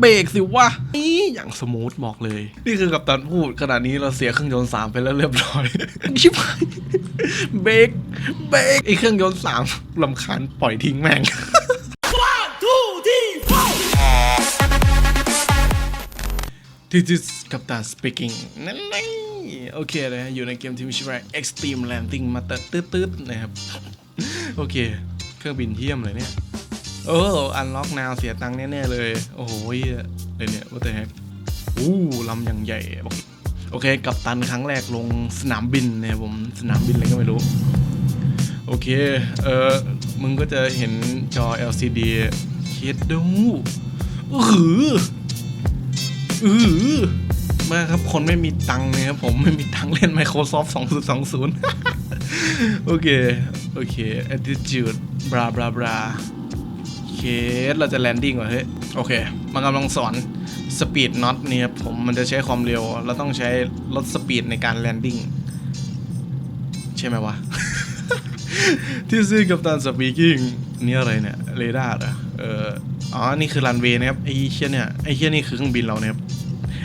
เบรกสิวะนี่อย่างสมูทบอกเลย นี่คือกับตันพูดขนาดนี้เราเสียเครื่องยนต์สามไปแล้วเรียบร้อยชิบหายเบรกเบรกไอเครื่องยนต์สามลำคาญปล่อยทิ้งแม่ง This is กัปตัน speaking นั่นไงโอเคเลยฮะอยู่ในเกมที่มีชื่อว่า Extreme Landing มาเติร์ดตืดๆนะครับ โอเค เครื่องบินเยี่ยมเลยเนี่ย โอ้อันล็อกนาวเสียตังค์แน่ๆเลย โอ้โหเลยเนี่ยว่าแต่อู้ลำอย่างใหญ่บอกโอเค กับตันครั้งแรกลงสนามบินเนี่ยผมสนามบินอะไรก็ไม่รู้ โอเค เออมึงก็จะเห็นจอ LCD คิดดูอื้อหืออือมาครับ คนไม่มีตังค์นะครับผมไม่มีตังค์เล่น Microsoft 2020 โอเค โอเค attitude บราบราบรา เคสเราจะแลนดิ้งว่ะเฮ้ยโอเค มันกำลังสอน speed not เนี่ยผมมันจะใช้ความเร็ว เราต้องใช้ลดสปีดในการแลนดิ้งใช่ไหมวะ ที่ซื้อกับตันสปีกิ้งนี่อะไรเนี่ยเรดาร์เอเอออ๋อ นี่คือรันเวย์นะครับไอ้เชี่ยเนี่ยไอ้เชี่ยนี่คือเครื่องบินเราเนี่ยครับ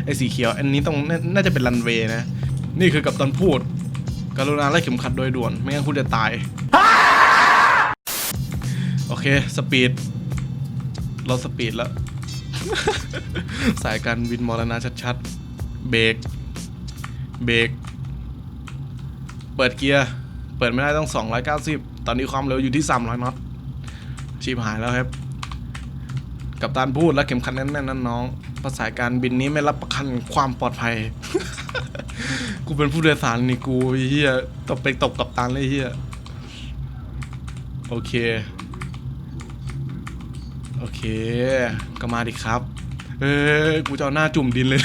ไอ้สีเขียว อันนี้ต้องน,น่าจะเป็นรันเวย์นะ นี่คือกับตันพูดกรุณาไล่เข็มขัดโดยด่วน ไม่งั้นคุณจะตาย โอเค สปีด ลดสปีดแล้ว สายการบินมรณะชัดๆ เบรก เบรก เปิดเกียร์ เปิดไม่ได้ต้อง 290 ตอนนี้ความเร็วอยู่ที่ 300น็อตชีพหายแล้วครับ กับตันพูดแล้วเข็มขัดแน่นๆนั่นน้องภาษาการบินนี้ไม่รับประกันความปลอดภัย กูเป็นผู้โดยสารนี่กูเฮียตบไปตบกับตันเลยเฮียโอเค เค ก็มาดิครับ เอ้ยกูจะเอาหน้าจุ่มดินเลย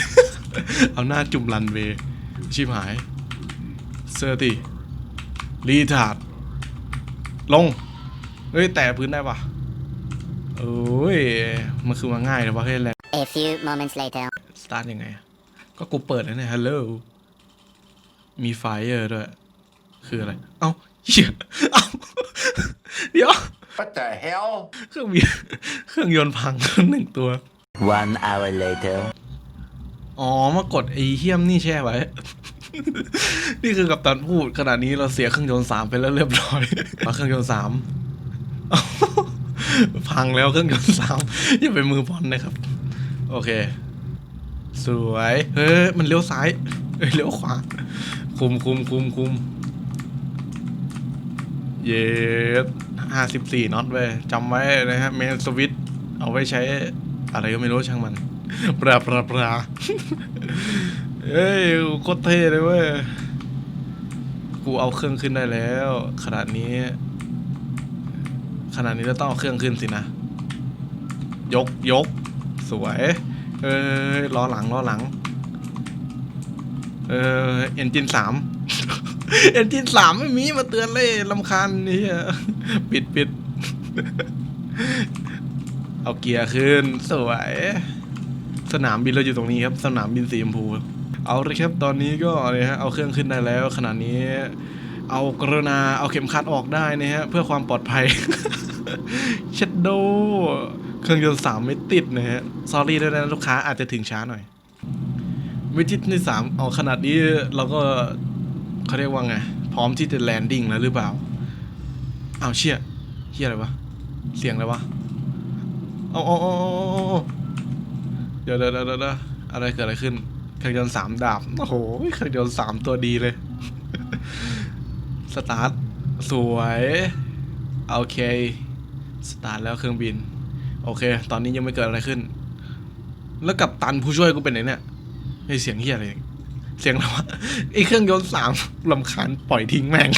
เอาหน้าจุ่มรันเวย์ชิบหาย เซอร์ติรีทาร์ดลง เฮ้ย แตะพื้นได้ปะโอ้ย มันคือมาง่ายเลยวะเฮ้ยแรง A few moments later. สตาร์ทยังไงอะก็กูเปิดแล้วเนี่ยฮัลโหลมีไฟเออร์ด้วย คืออะไร เอ้าเหี้ยเอ้าเดี๋ยว What the hell? เครื่องบินเครื่องยนต์พังหนึ่งตัว One hour later. อ๋อ มากดไอ้เฮี้ยมนี่แช่ไว้ นี่คือกับตันพูดขนาดนี้เราเสียเครื่องยนต์สามไปแล้วเรียบร้อยมาเครื่องยนต์สามพังแล้วเครื่องยนต์สามอย่าไปมือบอลนะครับ โอเค สวย เฮ้ย มันเลี้ยวซ้ายเอ้ยเลี้ยวขวา คุมคุมคุมคุมเย็ดห้าสิบ สี่น็อตเว้ยจำไว้นะฮะเมนสวิตเอาไว้ใช้อะไรก็ไม่รู้ช่างมันปลาปลาปลาเฮ้ยโคตรเท่เลยเว้ย กูเอาเครื่องขึ้นได้แล้วขนาดนี้ ขนาดนี้เราต้องเอาเครื่องขึ้นสินะ ยกยก สวย เออล้อหลังล้อหลัง เออเอนจินสามเอนจินสามไม่มีมาเตือนเลยลำคาญนี่ ปิดปิด เอาเกียร์ขึ้น สวย สนามบินเราอยู่ตรงนี้ครับ สนามบินสีชมพูเอาเลยครับตอนนี้ก็เนี่ยฮะเอาเครื่องขึ้นได้แล้วขนาดนี้ เอากรณาเอาเข็มขัดออกได้นะฮะเพื่อความปลอดภัยเชดโดเครื่องยนต์สามไม่ติดนะฮะซอรี่ด้วยนะลูกค้าอาจจะถึงช้าหน่อยวิจิตที่สามเอาขนาดนี้เราก็เขาเรียกว่าไง พร้อมที่จะแลนดิ้งแล้วหรือเปล่า อาวเชี่ยเชี่ยอะไรวะ เสียงอะไรวะเอาเอาเอาเดี๋ยวเดี๋ยวเดี๋ยวเดี๋ยวอะไรเกิดอะไรขึ้นเครื่องยนต์สามดาบ โอ้โหเครื่องยนต์สามตัวดีเลย สตาร์ท สวย โอเค สตาร์ทแล้วเครื่องบิน โอเค ตอนนี้ยังไม่เกิดอะไรขึ้น แล้วกับตันผู้ช่วยกูเป็นไหนเนี่ยไอเสียงเฮียอะไรเนี่ยเสียงอะไรวะไอเครื่องยนต์สามลำคาญปล่อยทิ้งแม่ง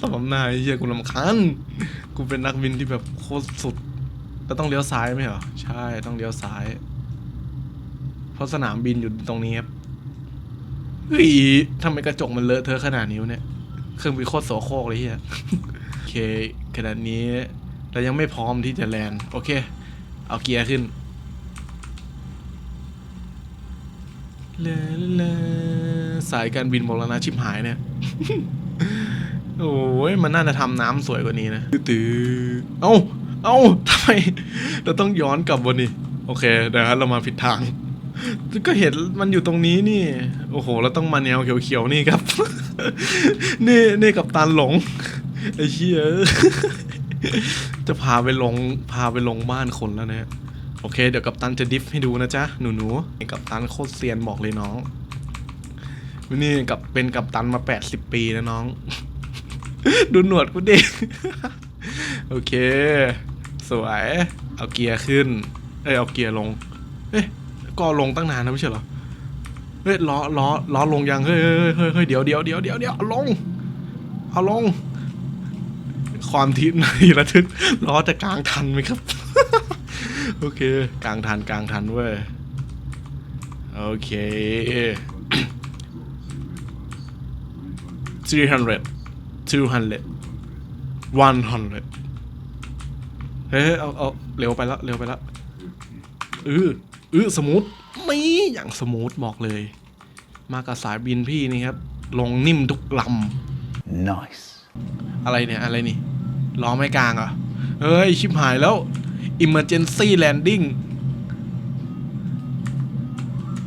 สมน้ำหน้าไอ้เฮียกูลำคาญกูเป็นนักบินที่แบบโคตรสุดแล้วต้องเลี้ยวซ้ายไหมเหรอ ใช่ต้องเลี้ยวซ้าย เพราะสนามบินอยู่ตรงนี้ครับเฮ้ยทำไมกระจกมันเลอะเทอะขนาดนี้วเนี่ย เครื่องบินโคตรโสโครกเลยเฮียโอเคขนาดนี้เรายังไม่พร้อมที่จะแลนด์โอเค เอาเกียร์ขึ้นลลสายการบินมรณะชิบหายเนี่ย โอ้ยมันน่าจะทำน้ำสวยกว่านี้นะตื้อๆเอ้าเอ้าทำไมเราต้องย้อนกลับวันนี้ โอเคเดี๋ยวครับเรามาผิดทาง ก็เห็นมันอยู่ตรงนี้นี่ โอ้โหเราต้องมาแนวเขียวๆนี่ครับ นี่นี่กับตันหลงไอ้เชี่ยจะพาไปลงพาไปลงบ้านคนแล้วเนี่ยโอเค เดี๋ยวกับตันจะดิฟให้ดูนะจ๊ะหนูๆไอ้กับตันโคตรเซียนบอกเลยน้องนี่กับเป็นกับตันมา 80 ปีแล้วน้อง ดูหนวดกูดิ โอเค สวย เอาเกียร์ขึ้น เอ้ย เอาเกียร์ลง เอ้ย ก็ลงตั้งนานนะไม่ใช่เหรอ เฮ้ย ล้อ ล้อ ล้อลงยังเฮ้ยเฮ้ยเฮ้ยเฮ้ยเดี๋ยวเดี๋ยวเดี๋ยวเดี๋ยวเดี๋ยวเอาลง เอาลง ความทิศในระทึก ล้อจะกลางทันไหมครับ โอเค กลางทันกลางทันเว้ย โอเค300 200 100เฮ้ยเอาเอาเร็วไปแล้วเร็วไปแล้วเออเออสมูทไม่อย่างสมูทบอกเลย มากับสายบินพี่นี่ครับ ลงนิ่มทุกลำ Nice. อะไรเนี่ยอะไรนี่ล้อไม่กลางเหรอเฮ้ย ชิบหายแล้ว emergency landing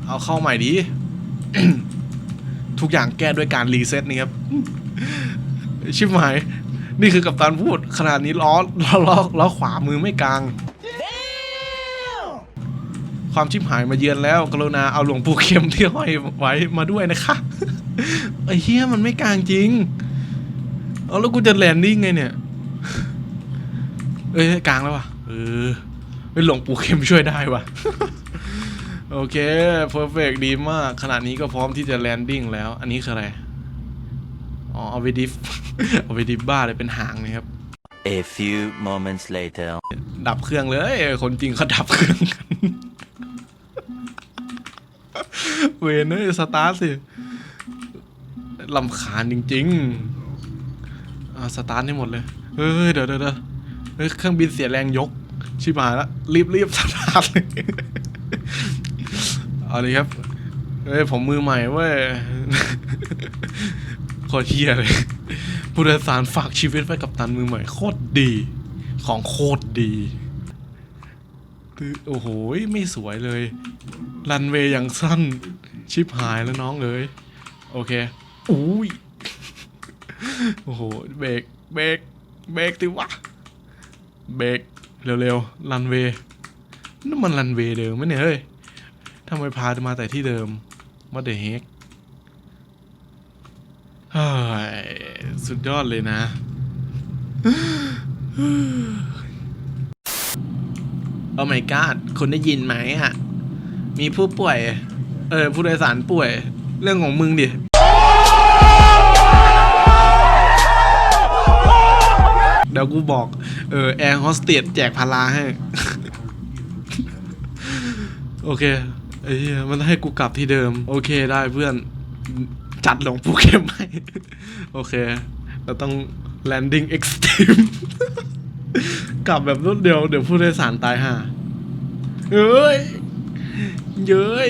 เอาเข้าใหม่ดี ทุกอย่างแก้ด้วยการรีเซ็ตนี่ครับ ชิบหายนี่คือกับตันพูดขนาดนี้ล้อล้อล้อล้อขวามือไม่กลาง ความชิบหายมาเยือนแล้ว กรุณาเอาหลวงปู่เข็มที่ห้อยไว้มาด้วยนะคะไอ้เฮียมันไม่กลางจริงเอาแล้วกูจะแลนดิ้งไงเนี่ย เอ้ยกลางแล้ววะเออเป็นหลวงปู่เข็มช่วยได้วะโอเคเพอร์เฟกดีมากขนาดนี้ก็พร้อมที่จะแลนดิ้งแล้ว อันนี้คืออะไร อ๋อเอาไปดิฟเอาไปดิฟบ้าเลยเป็นหางนะครับ A few moments later. ดับเครื่องเลย คนจริงเขาดับเครื่องกัน เวนเอ้ยสตาร์ทสิลำคาญจริงๆอ่าสตาร์ทให้หมดเลย เฮ้ยเดี๋ยวเดี๋ยวเดี๋ยวเฮ้ย เครื่องบินเสียแรงยก ชิบหายละรีบรีบสตาร์ทเลยเอาเลยครับ เฮ้ย ผมมือใหม่เว้ยโคตรเฮียเลยผู้โดยสารฝากชีวิตไว้กับตันมือใหม่โคตรดี ของโคตรดีคือโอ้โหไม่สวยเลย รันเวย์อย่างสั้น ชิบหายแล้วน้องเลย โอเคอุ้ยโอ้โหเบรกเบรกเบรกติวะเบรกเร็วๆรันเวย์นั่นมันรันเวย์เดิมไหมเนี่ยเฮ้ยทำไมพามาแต่ที่เดิมว่าเดเฮก สุดยอดเลยนะ โอ้ my god คุณได้ยินไหมฮะ มีผู้ป่วย เออ ผู้โดยสารป่วย เรื่องของมึงดิเดี๋ยวกูบอก เออ แอร์โฮสเตสแจกพาราให้ โอเคไอ้เหี้ยมันให้กูกลับที่เดิม โอเคได้เพื่อน จัดหลวงปู่เข้มให้โอเค เราต้อง landing extreme กลับแบบรวดเดียว เดี๋ยวผู้โดยสารตายห่าเอ้ย เย้ย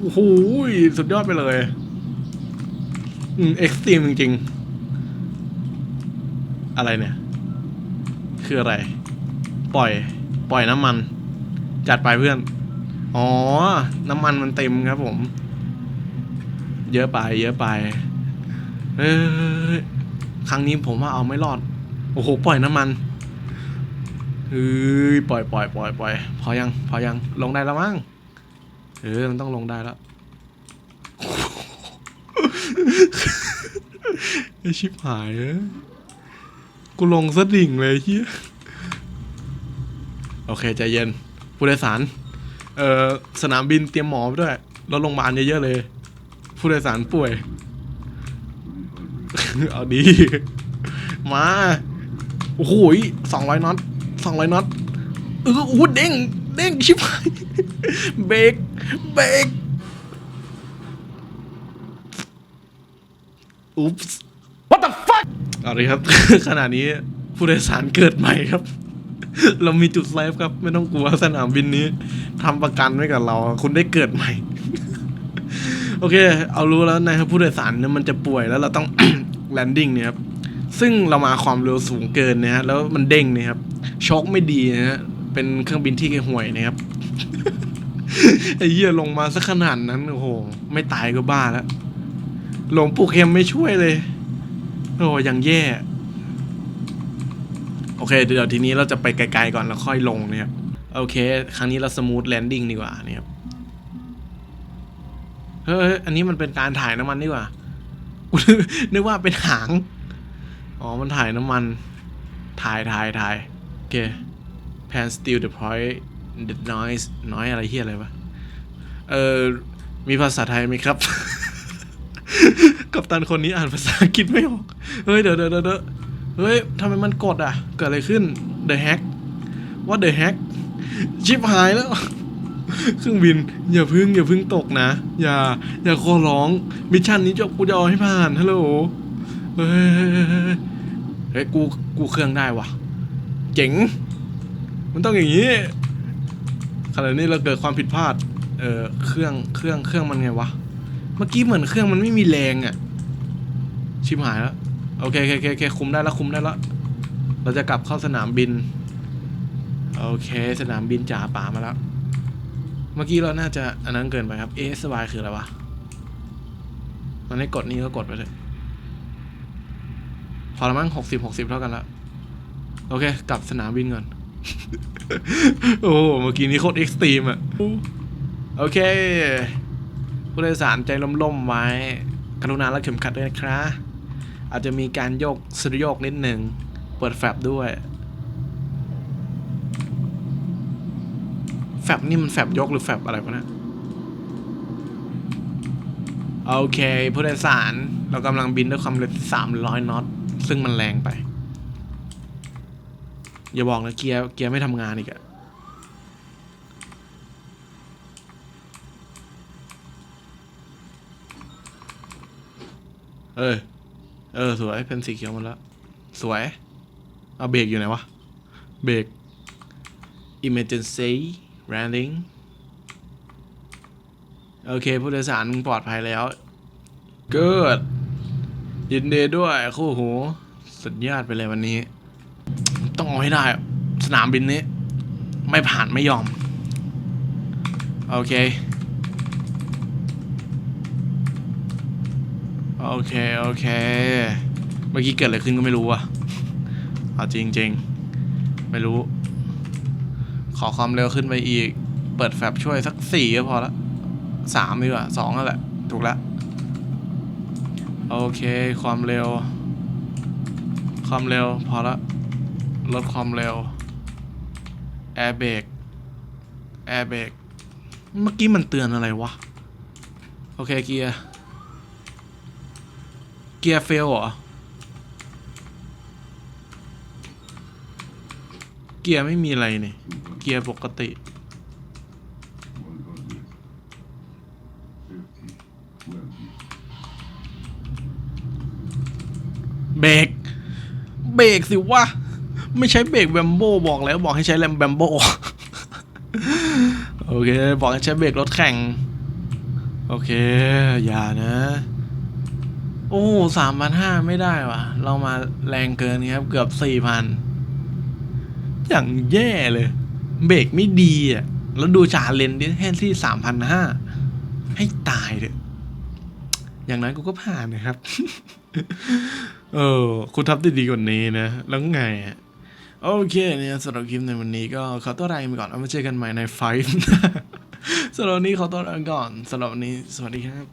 โอ้โหสุดยอดไปเลย อืม เอ็กซ์ตรีมจริง ๆ อะไรเนี่ย คืออะไร ปล่อย ปล่อยน้ำมัน จัดไปเพื่อน อ๋อ น้ำมันมันเต็มครับผม เยอะไปเยอะไป เอ้ยครั้งนี้ผมว่าเอาไม่รอด โอ้โห ปล่อยน้ำมันเฮ้ยปล่อยปล่อยปล่อยปล่อยพอยังพอยังลงได้แล้วมั้งเออมันต้องลงได้แล้วไอชิบหายเอ้ยกูลงสะดิ่งเลยเฮียโอเคใจเย็นผู้โดยสาร เอ่อสนามบินเตรียมหมอไปด้วย แล้วโรงพยาบาลเยอะๆเลย ผู้โดยสารป่วย เอาดี มา โอ้โหสองร้อยน็อตสองร้อยน็อตเออโอ้โหเด้ง เด้งชิบหายเบรก เบรก อุ๊ปส์ What the fuck เอาเลยครับ ขณะนี้ผู้โดยสารเกิดใหม่ครับ เรามีจุดเซฟครับ ไม่ต้องกลัวสนามบินนี้ทำประกันไว้กับเรา คุณได้เกิดใหม่ โอเค เอารู้แล้วนะครับผู้โดยสารเนี่ยมันจะป่วยแล้วเราต้อง แลนดิ้งเนี่ยครับซึ่งเรามาความเร็วสูงเกินนะฮะแล้วมันเด้งเนี่ยครับโชคไม่ดีนะฮะเป็นเครื่องบินที่ห่วยนะครับไอ้เหี้ยลงมาสักขนาดนั้นโอ้โหไม่ตายก็บ้าแล้วหลวงปู่เข็มไม่ช่วยเลยโอ้ยังแย่ โอเค เดี๋ยวทีนี้เราจะไปไกลๆก่อนแล้วค่อยลงเนะครับโอเค ครั้งนี้เราสมูทแลนดิ้งดีกว่านี่ครับ เฮ้ยอันนี้มันเป็นการถ่ายน้ำมันดีกว่ากูนึกว่าเป็นหาง อ๋อ มันถ่ายน้ำมัน ถ่ายถ่ายถ่ายโอเค pan still the point the noise น้อยอะไรเฮียอะไรวะ เออ มีภาษาไทยไหมครับ กัปตันคนนี้อ่านภาษาอังกฤษไม่ออก เฮ้ย เดี๋ยวเดี๋ยวเดี๋ยวเฮ้ยทำไมมันกดอะ เกิดอะไรขึ้น the hack what the hack ชิบหายแล้ว เครื่องบิน อย่าพึ่งอย่าพึ่งตกนะ อย่า อย่าขอร้องมิชชั่นนี้จะกูจะเอาให้ผ่านฮัลโหลเฮ้ยเฮ้ยกูกูเครื่องได้วะเจ๋ง มันต้องอย่างนี้ขณะนี้เราเกิดความผิดพลาดเออเครื่องเครื่องเครื่องมันไงวะเมื่อกี้เหมือนเครื่องมันไม่มีแรงอะชิบหายแล้วโอเคโอเคโอเคคุมได้แล้วคุมได้แล้วเราจะกลับเข้าสนามบิน โอเค สนามบินจ่าป่ามาแล้ว มื่อกี้เราน่าจะอันนั้นเกินไปครับ ASY คืออะไรวะ มันให้กดนี่ก็กดไปเลยพอละมั้งหกสิบหกสิบเท่ากันแล้วโอเค กลับสนามบินก่อน โอ้โหเมื่อกี้นี้โคตรเอ็กซ์ตรีมอะโอเค ผู้โดยสารใจล่มๆไว้ กรุณารัดเข็มขัดด้วยนะครับ อาจจะมีการโยกสะโยกนิดหนึ่ง เปิดแฟบด้วย ฟบนี่มันแฟบยกหรือแฟบอะไรวะเนะโอเคผู้โดยสารเรากำลังบินด้วยความเร็ว300น็อต ซึ่งมันแรงไป อย่าบอกนะเกียร์เกียร์ไม่ทำงานอีกอะเออ เออ สวย เป็นสีเขียวหมดแล้ว สวย เอาเบรกอยู่ไหนวะ เบรก emergency landing โอเค ผู้โดยสารปลอดภัยแล้วเกิดยินดีด้วยคู่หู สุดยอดไปเลยวันนี้ ต้องเอาให้ได้ สนามบินนี้ ไม่ผ่านไม่ยอม โอเค โอเค โอเค เมื่อกี้เกิดอะไรขึ้นก็ไม่รู้อะเอาจริงๆไม่รู้ ขอความเร็วขึ้นไปอีก เปิดแฟบช่วยสักสี่ก็พอละสามดีกว่าสองนั่นแหละ ถูกแล้วโอเค ความเร็ว ความเร็วพอละ ลดความเร็ว แอร์เบรก แอร์เบรก เมื่อกี้มันเตือนอะไรวะ โอเคเกียร์ เกียร์เฟลเหรอ กียร์ไม่มีอะไรเนี่ยเกียร์ปกติเบรกเบรกสิวะไม่ใช้เบรกแบมโบบอกแล้วบอกให้ใช้แรมแบมโบโอเค บอกให้ใช้เบรกรถแข่ง โอเค อย่านะ โอ้สามพันห้าไม่ได้วะเรามาแรงเกินครับ เกือบสี่พัน อย่างแย่เลย เบรกไม่ดีอะ แล้วดูชาเลนดิแค่ที่สามพันห้าให้ตายเถอะอย่างนั้นกูก็ผ่านนะครับ เออคุณทำได้ดีกว่านี้นะ แล้วไงอะโอเคเนี่ยสำหรับคลิปในวันนี้ก็ขอตัวลาไปก่อนเอามาเจอกันใหม่ในไฟฟ์สำหรับวันนี้ขอตัวลาไปก่อนสำหรับวันนี้สวัสดีครับ